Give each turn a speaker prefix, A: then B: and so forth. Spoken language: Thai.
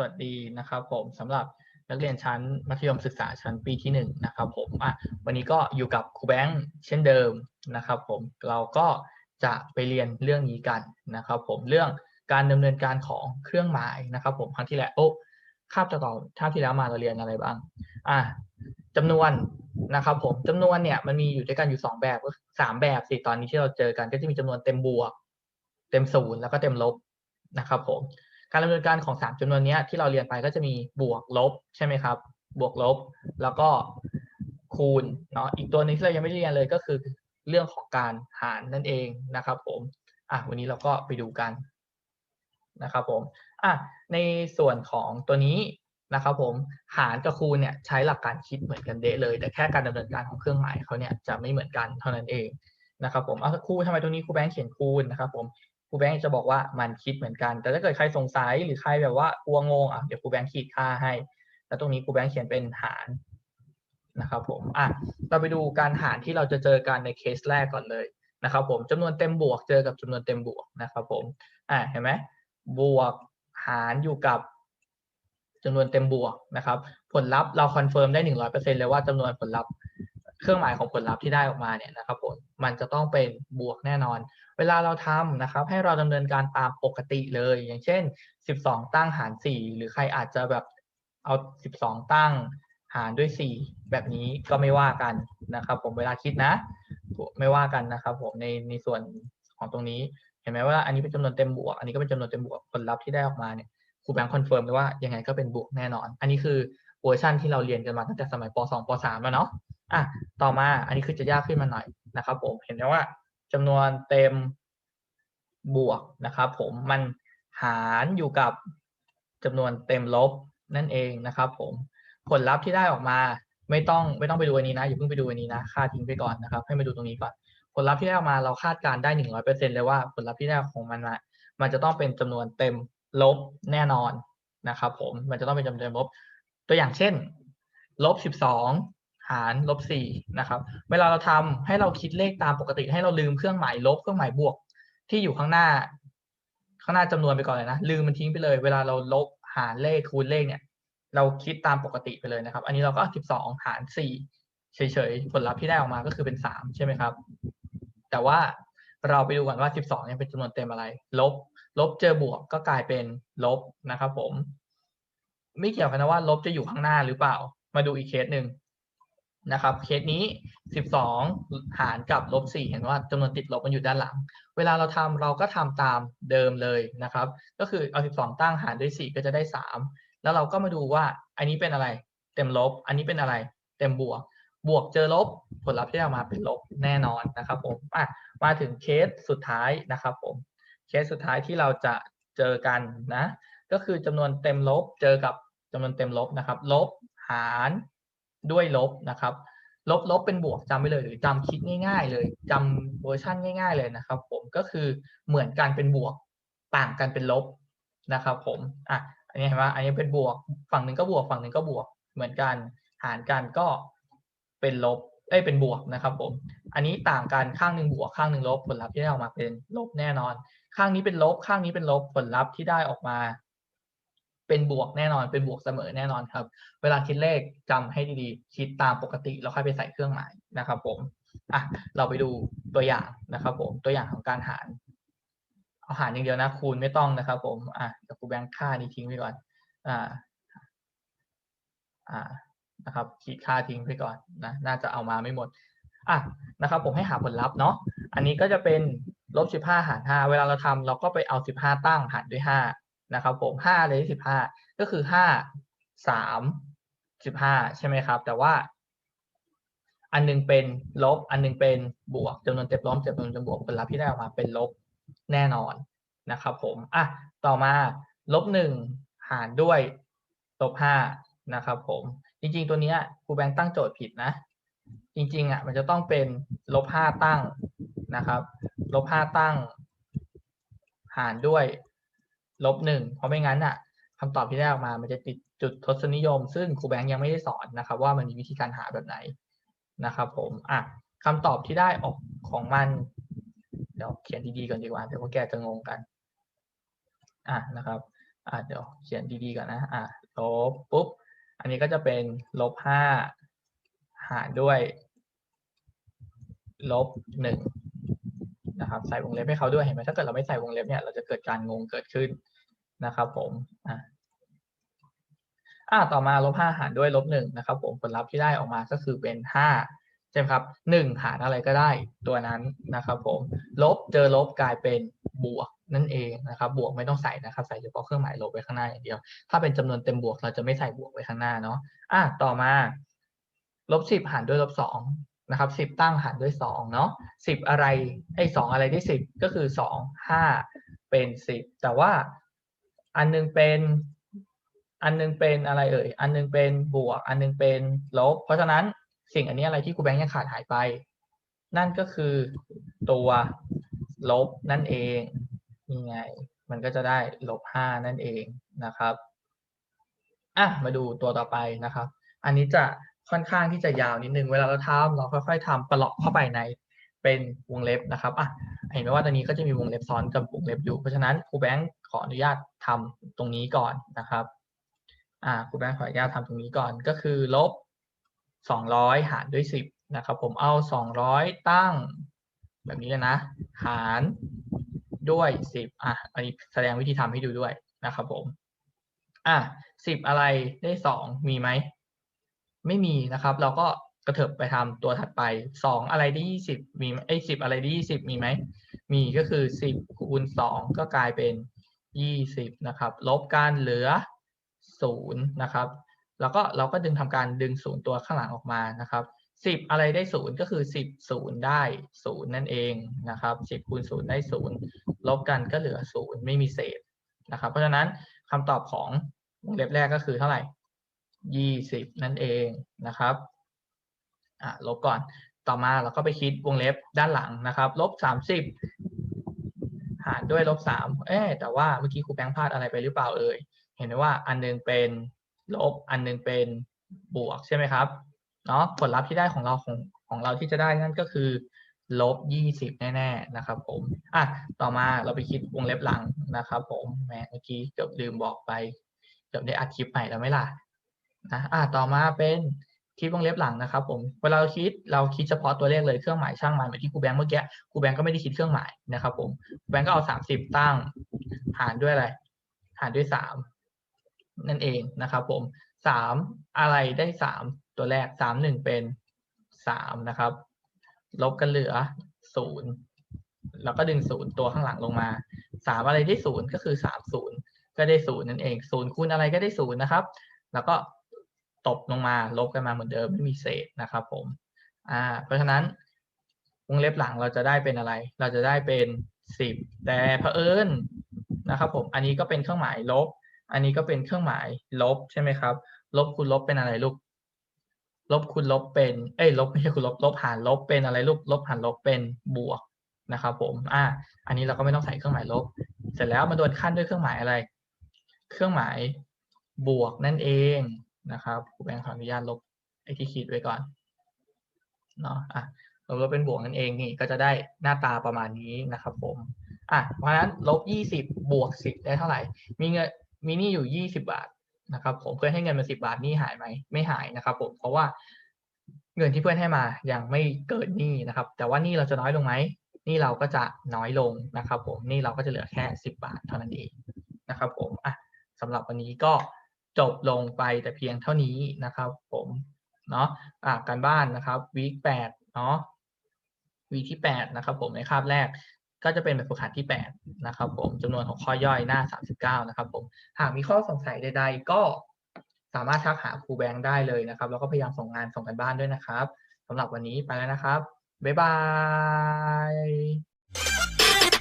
A: วัสดีนะครับผมสำหรับนักเรียนชั้นมัธยมศึกษาชั้นปีที่หนึ่งนะครับผมอะวันนี้ก็อยู่กับครูแบงค์เช่นเดิมนะครับผมเราก็จะไปเรียนเรื่องนี้กันนะครับผมเรื่องการดำเนินการของเครื่องหมายนะครับ ผมครั้งที่แล้วโอ้คาบต่อต่อคาบที่แล้วมาเราเรียนอะไรบ้างอะจำนวนนะครับผมจำนวนเนี่ยมันมีอยู่ด้วยกันอยู่สองแบบก็สามแบบสิตอนนี้ที่เราเจอกันก็จะมีจำนวนเต็มบวก เต็มศูนย์แล้วก็เต็มลบนะครับผม การดำเนินการของสามจำนวนนี้ที่เราเรียนไปก็จะมีบวกลบใช่ไหมครับ บวกลบ แล้วก็คูณเนาะอีกตัวนึงที่เรายังไม่ได้เรียนเลยก็คือเรื่องของการหารนั่นเองนะครับ ผมอะวันนี้เราก็ไปดูกันนะครับผมอะในส่วนของตัวนี้นะครับผมหารกับคูณเนี่ยใช้หลักการคิดเหมือนกันเดะเลย แต่แค่การดำเนินการของเครื่องหมายเขาเนี่ยจะไม่เหมือนกันเท่านั้นเองนะครับผมเอาครูทำไมตรงนี้ครูแบงค์เขียนคูณนะครับผม ครูแบงค์จะบอกว่ามันคิดเหมือนกัน แต่ถ้าเกิดใครสงสัยหรือใครแบบว่ากลัวงงอะเดี๋ยวครูแบงค์ขีดค่าให้ แล้วตรงนี้ครูแบงค์เขียนเป็นหารนะครับผมอะเราไปดูการหารที่เราจะเจอกันในเคสแรกก่อนเลยนะครับผมจำนวนเต็มบวกเจอกับจำนวนเต็มบวกนะครับผมอะเห็นไหมบวกหารอยู่กับจำนวนเต็มบวกนะครับ ผลลัพธ์เราคอนเฟิร์มได้หนึ่งร้อยเปอร์เซ็นเลยว่าจำนวนผลลัพธ์ เครื่องหมายของผลลัพธ์ที่ได้ออกมาเนี่ยนะครับผมมันจะต้องเป็นบวกแน่นอน เวลาเราทำนะครับ ให้เราดำเนินการตามปกติเลย อย่างเช่น 12 ตั้งหาร 4 หรือใครอาจจะแบบเอา 12 ตั้งหารด้วย 4 แบบนี้ก็ไม่ว่ากันนะครับ ผมเวลาคิดนะ ไม่ว่ากันนะครับ ผมในในส่วนของตรงนี้เห็นไหมว่าอันนี้เป็นจำนวนเต็มบวก อันนี้ก็เป็นจำนวนเต็มบวกผลลัพธ์ที่ได้ออกมาเนี่ยครูแบงค์คอนเฟิร์มเลยว่ายังไงก็เป็นบวกแน่นอน อันนี้คือเวอร์ชันที่เราเรียนกันมาตั้งแต่สมัยป .2 ป .3 แล้วเนาะ อะต่อมาอันนี้คือจะยากขึ้นมาหน่อยนะครับ ผมเห็นไหมว่าจำนวนเต็มบวกนะครับ ผมมันหารอยู่กับจำนวนเต็มลบนั่นเองนะครับ ผมผลลัพธ์ที่ได้ออกมาไม่ต้องไม่ต้องไปดูอันนี้นะอย่าเพิ่งไปดูอันนี้นะค่าทิ้งไปก่อนนะครับ ให้มาดูตรงนี้ก่อน ผลลัพธ์ที่ได้ออกมาเราคาดการได้หนึ่งร้อยเปอร์เซ็นเลยว่าผลลัพธ์ที่ได้ของมันมามันจะต้องเป็นจำนวนเต็มลบแน่นอนนะครับ ผมมันจะต้องเป็นจำนวนเต็มลบ ตัวอย่างเช่นลบสิบสอง หารลบสี่นะครับ เวลาเราทำให้เราคิดเลขตามปกติ ให้เราลืมเครื่องหมายลบเครื่องหมายบวก ที่อยู่ข้างหน้า ข้างหน้าจำนวนไปก่อนเลยนะลืมมันทิ้งไปเลย เวลาเราลบหารเลขคูณเลขเนี่ยเราคิดตามปกติไปเลยนะครับ อันนี้เราก็สิบสองหารสี่เฉยๆ ผลลัพธ์ที่ได้ออกมาก็คือเป็นสามใช่ไหมครับ แต่ว่าเราไปดูก่อนว่าสิบสองเนี่ยเป็นจำนวนเต็มอะไร ลบ ลบเจอบวกก็กลายเป็นลบนะครับผม ไม่เกี่ยวกันนะว่า ลบจะอยู่ข้างหน้าหรือเปล่า มาดูอีกเคสหนึ่ง นะครับเคสนี้สิบสองหารกับลบสี่เห็นว่าจำนวนติดลบมันอยู่ด้านหลัง เวลาเราทำเราก็ทำตามเดิมเลยนะครับ ก็คือเอาสิบสองตั้งหารด้วยสี่ก็จะได้สามแล้วเราก็มาดูว่าอันนี้เป็นอะไรเต็มลบ อันนี้เป็นอะไรเต็มบวก บวกเจอลบ ผลลัพธ์ที่ออกมาเป็นลบแน่นอนนะครับผมอะมาถึงเคสสุดท้ายนะครับผมเคสสุดท้ายที่เราจะเจอกันนะ ก็คือจำนวนเต็มลบเจอกับจำนวนเต็มลบนะครับ ลบหาร ด้วยลบนะครับ ลบลบเป็นบวกจำไปเลยหรือจำคิดง่าย ๆ เลยจำเวอร์ชันง่าย ๆ เลยนะครับ ผมก็คือเหมือนกันเป็นบวกต่างกันเป็นลบนะครับ ผมอะอันนี้เห็นไหมอันนี้เป็นบวกฝั่งหนึ่งก็บวกฝั่งหนึ่งก็บวกเหมือนกัน หารกันก็เป็นลบเอ้ยเป็นบวกนะครับ ผม อันนี้ต่างกันข้างหนึ่งบวกข้างหนึ่งลบผลลัพธ์ที่ได้ออกมาเป็นลบแน่นอน ข้างนี้เป็นลบข้างนี้เป็นลบผลลัพธ์ที่ได้ออกมา เป็นบวกแน่นอน เป็นบวกเสมอแน่นอนครับ เวลาคิดเลขจำให้ดีๆ คิดตามปกติแล้วค่อยไปใส่เครื่องหมายนะครับ ผมอะเราไปดูตัวอย่างนะครับ ผมตัวอย่างของการหารเอาหารอย่างเดียวนะ คูณไม่ต้องนะครับ ผมอะเดี๋ยวครูแบงค์ค่านี้ทิ้งไปก่อนอ่าอ่านะครับขีดค่าทิ้งไปก่อนนะน่าจะเอามาไม่หมดอะนะครับ ผมให้หาผลลัพธ์เนาะอันนี้ก็จะเป็นลบสิบห้าหารห้าเวลาเราทำเราก็ไปเอาสิบห้าตั้งหารด้วยห้า นะครับผมห้าเลยสิบห้าก็คือห้าสามสิบห้าใช่ไหมครับ แต่ว่าอันนึงเป็นลบ อันนึงเป็นบวกจำนวนเต็มลบจำนวนเต็มบวกผลลัพธ์ที่ได้ออกมาเป็นลบแน่นอนนะครับผมอะต่อมาลบหนึ่งหารด้วยลบห้านะครับผมจริง ๆ ตัวนี้ครูแบงค์ตั้งโจทย์ผิดนะ จริงๆอะมันจะต้องเป็นลบห้าตั้งนะครับลบห้าตั้ง หารด้วย ลบหนึ่งเพราะไม่งั้นอะคำตอบที่ได้ออกมามันจะติดจุดทศนิยม ซึ่งครูแบงค์ยังไม่ได้สอนนะครับ ว่ามันมีวิธีการหาแบบไหนนะครับ ผมอะคำตอบที่ได้ออกของมันเดี๋ยวเขียนดีๆก่อนดีกว่าเดี๋ยวพวกแกจะงงกันอะนะครับอ่าเดี๋ยวเขียนดีๆก่อนนะอ่าลบปุ๊บอันนี้ก็จะเป็นลบห้าหารด้วยลบหนึ่งนะครับใส่วงเล็บให้เขาด้วยเห็นไหมถ้าเกิดเราไม่ใส่วงเล็บเนี่ยเราจะเกิดการงงเกิดขึ้น นะครับผมอ่าอ่าต่อมาลบห้าหารด้วยลบหนึ่งนะครับผมผลลัพธ์ที่ได้ออกมาก็คือเป็นห้าใช่ไหมครับหนึ่งหารอะไรก็ได้ตัวนั้นนะครับผมลบเจอลบกลายเป็นบวกนั่นเองนะครับบวกไม่ต้องใส่นะครับใส่เฉพาะเครื่องหมายลบไว้ข้างหน้าอย่างเดียว ถ้าเป็นจำนวนเต็มบวกเราจะไม่ใส่บวกไว้ข้างหน้าเนาะอะต่อมาลบสิบหารด้วยลบสองนะครับสิบตั้งหารด้วยสองเนาะสิบอะไรไอ้สองอะไรได้สิบก็คือสองห้าเป็นสิบแต่ว่า อันนึงเป็นอันนึงเป็นอะไรเอ่ย อันนึงเป็นบวก อันนึงเป็นลบ เพราะฉะนั้นสิ่งอันนี้อะไรที่ครูแบงค์ยังขาดหายไป นั่นก็คือตัวลบนั่นเองนี่ไง มันก็จะได้ลบห้านั่นเองนะครับอะมาดูตัวต่อไปนะครับ อันนี้จะค่อนข้างที่จะยาวนิดนึง เวลาเราทำเราค่อย ๆทำประหลอกเข้าไปในเป็นวงเล็บนะครับอะเห็นไหมว่าตอนนี้ก็จะมีวงเล็บซ้อนกับวงเล็บอยู่ เพราะฉะนั้นครูแบงค์ ขออนุญาตทำตรงนี้ก่อนนะครับอ่าครูแบงค์ขออนุญาตทำตรงนี้ก่อนก็คือลบสองร้อยหารด้วยสิบนะครับ ผมเอาสองร้อยตั้ง แบบนี้เลยนะ หารด้วยสิบอะอันนี้แสดงวิธีทำให้ดูด้วยนะครับผมอะสิบอะไรได้สองมีไหม ไม่มีนะครับ เราก็กระเถิบไปทำตัวถัดไปสองอะไรได้ยี่สิบมีไอ้สิบอะไรได้ยี่สิบมีไหม มีก็คือสิบคูณสองก็กลายเป็น ยี่สิบนะครับลบกันเหลือศูนย์นะครับแล้วก็เราก็ดึงทำการดึงศูนย์ตัวข้างหลังออกมานะครับสิบอะไรได้ศูนย์ก็คือสิบศูนย์ได้ศูนย์นั่นเองนะครับสิบคูณศูนย์ได้ศูนย์ลบกันก็เหลือศูนย์ไม่มีเศษนะครับเพราะฉะนั้นคำตอบของวงเล็บแรกก็คือเท่าไหร่ยี่สิบนั่นเองนะครับอ่าลบก่อนต่อมาเราก็ไปคิดวงเล็บด้านหลังนะครับลบสามสิบหารด้วยลบสามเอ๊แต่ว่าเมื่อกี้ครูแบงค์พลาดอะไรไปหรือเปล่าเอ่ย เห็นไหมว่าอันนึงเป็นลบ อันนึงเป็นบวกใช่ไหมครับ เนาะผลลัพธ์ที่ได้ของเราของของเราที่จะได้นั่นก็คือลบยี่สิบแน่ๆนะครับผม อะ ต่อมาเราไปคิดวงเล็บหลังนะครับผม แหม เมื่อกี้เกือบลืมบอกไป เกือบได้อัดคลิปใหม่แล้วไหมล่ะ นะ อะ ต่อมาเป็น คิดวงเล็บหลังนะครับผมเวลาเราคิดเราคิดเฉพาะตัวเลขเลยเครื่องหมายช่างมันเหมือนที่ครูแบงค์เมื่อกี้ครูแบงค์ก็ไม่ได้คิดเครื่องหมายนะครับผมแบงค์ก็เอาสามสิบตั้งหารด้วยอะไร หารด้วยสามนั่นเองนะครับผมสามอะไรได้สามตัวแรกสามหนึ่งเป็นสามนะครับ ลบกันเหลือศูนย์แล้วก็ดึงศูนย์ตัวข้างหลังลงมาสามอะไรได้ศูนย์ก็คือสามศูนย์ก็ได้ศูนย์นั่นเองศูนย์คูณอะไรก็ได้ศูนย์นะครับ แล้วก็ ตบลงมาลบกันมาเหมือนเดิมไม่มีเศษนะครับผมอ่าเพราะฉะนั้นวงเล็บหลังเราจะได้เป็นอะไร เราจะได้เป็นสิบแต่เผอิญนะครับผมอันนี้ก็เป็นเครื่องหมายลบ อันนี้ก็เป็นเครื่องหมายลบใช่ไหมครับ ลบคูณลบเป็นอะไรลูก ลบคูณลบเป็น เอ้ยลบไม่ใช่คูณลบลบหารลบเป็นอะไรลูก ลบหารลบเป็นบวกนะครับผม อ่า อันนี้เราก็ไม่ต้องใส่เครื่องหมายลบ เสร็จแล้วมาโดนขั้นด้วยเครื่องหมายอะไร เครื่องหมายบวกนั่นเอง นะครับครูแบงค์ขออนุญาตลบไอ้ที่ขีดไว้ก่อนเนาะอะเราลบเป็นบวกนั่นเองนี่ก็จะได้หน้าตาประมาณนี้นะครับผมอะเพราะฉะนั้นลบยี่สิบบวกสิบได้เท่าไหร่ มีเงินมีนี้อยู่ยี่สิบาทนะครับ ผมเพื่อนให้เงินมาสิบาทนี้หายไหมไม่หายนะครับ ผมเพราะว่าเงินที่เพื่อนให้มายังไม่เกิดหนี้นะครับ แต่ว่านี่เราจะน้อยลงไหมนี่เราก็จะน้อยลงนะครับ ผมนี่เราก็จะเหลือแค่สิบบาทเท่านั้นเองนะครับ ผมอะสำหรับวันนี้ก็ จบลงไปแต่เพียงเท่านี้นะครับผมเนาะการบ้านนะครับวีคแปดเนาะวีที่แปดนะครับผมในคาบแรกก็จะเป็นแบบฝึกหัดที่แปดนะครับผมจำนวนของข้อย่อยหน้าสามสิบเก้านะครับผมหากมีข้อสงสัยใด ๆ ก็สามารถทักหาครูแบงค์ได้เลยนะครับ แล้วก็พยายามส่งงานส่งกันบ้านด้วยนะครับสำหรับวันนี้ไปแล้วนะครับ บ๊ายบาย